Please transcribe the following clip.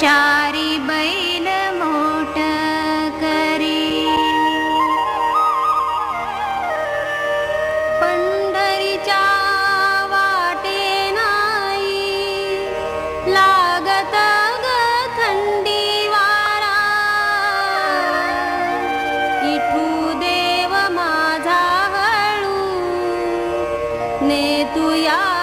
चारी बैल मोट करी. पंढरीच्या वाटे नाही. लागत ग थंडी वारा. इठू देव माझा हळू. ने तुया